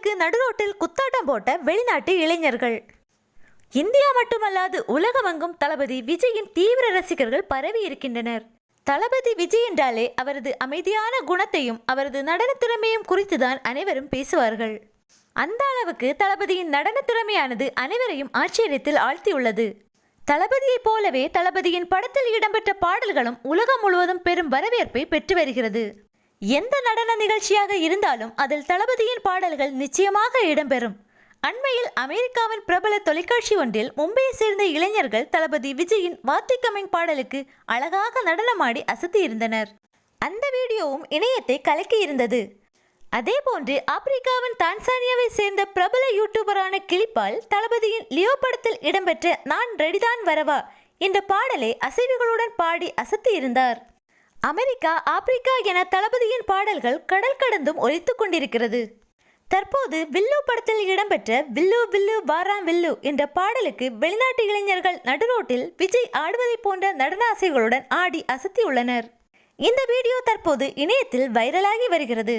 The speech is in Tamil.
நடுரோட்டில் குத்தாட்டம் போட்ட வெளிநாட்டு இளைஞர்கள். இந்தியா மட்டுமல்லாது உலகமெங்கும் தளபதி விஜயின் தீவிர ரசிகர்கள் பரவி இருக்கின்றனர். தளபதி விஜய் என்றாலே அவரது அமைதியான குணத்தையும் அவரது நடன திறமையும் குறித்துதான் அனைவரும் பேசுவார்கள். அந்த அளவுக்கு தளபதியின் நடன திறமையானது அனைவரையும் ஆச்சரியத்தில் ஆழ்த்தியுள்ளது. தளபதியைப் போலவே தளபதியின் படத்தில் இடம்பெற்ற பாடல்களும் உலகம் முழுவதும் பெரும் வரவேற்பை பெற்று வருகிறது. எந்த நடன நிகழ்ச்சியாக இருந்தாலும் அதில் தளபதியின் பாடல்கள் நிச்சயமாக இடம்பெறும். அண்மையில் அமெரிக்காவின் பிரபல தொலைக்காட்சி ஒன்றில் மும்பையை சேர்ந்த இளைஞர்கள் தளபதி விஜயின் வாத்தி கமிங் பாடலுக்கு அழகாக நடனமாடி அசத்தியிருந்தனர் அந்த வீடியோவும் இணையத்தை கலக்கியிருந்தது அதேபோன்று ஆப்பிரிக்காவின் தான்சானியாவை சேர்ந்த பிரபல யூடியூபரான கிளிப்பால் தளபதியின் லியோ படத்தில் இடம்பெற்ற நான் ரெடிதான் வரவா என்ற பாடலை அசைவுகளுடன் பாடி அசத்தி இருந்தார். அமெரிக்கா ஆப்பிரிக்கா என தளபதியின் பாடல்கள் கடல் கடந்தும் ஒலித்துக் கொண்டிருக்கிறது. தற்போது வில்லு படத்தில் இடம்பெற்ற வில்லு வில்லு வாராம் வில்லு என்ற பாடலுக்கு வெளிநாட்டு இளைஞர்கள் நடுரோட்டில் விஜய் ஆடுவதை போன்ற நடனாசைகளுடன் ஆடி அசத்தியுள்ளனர். இந்த வீடியோ தற்போது இணையத்தில் வைரலாகி வருகிறது.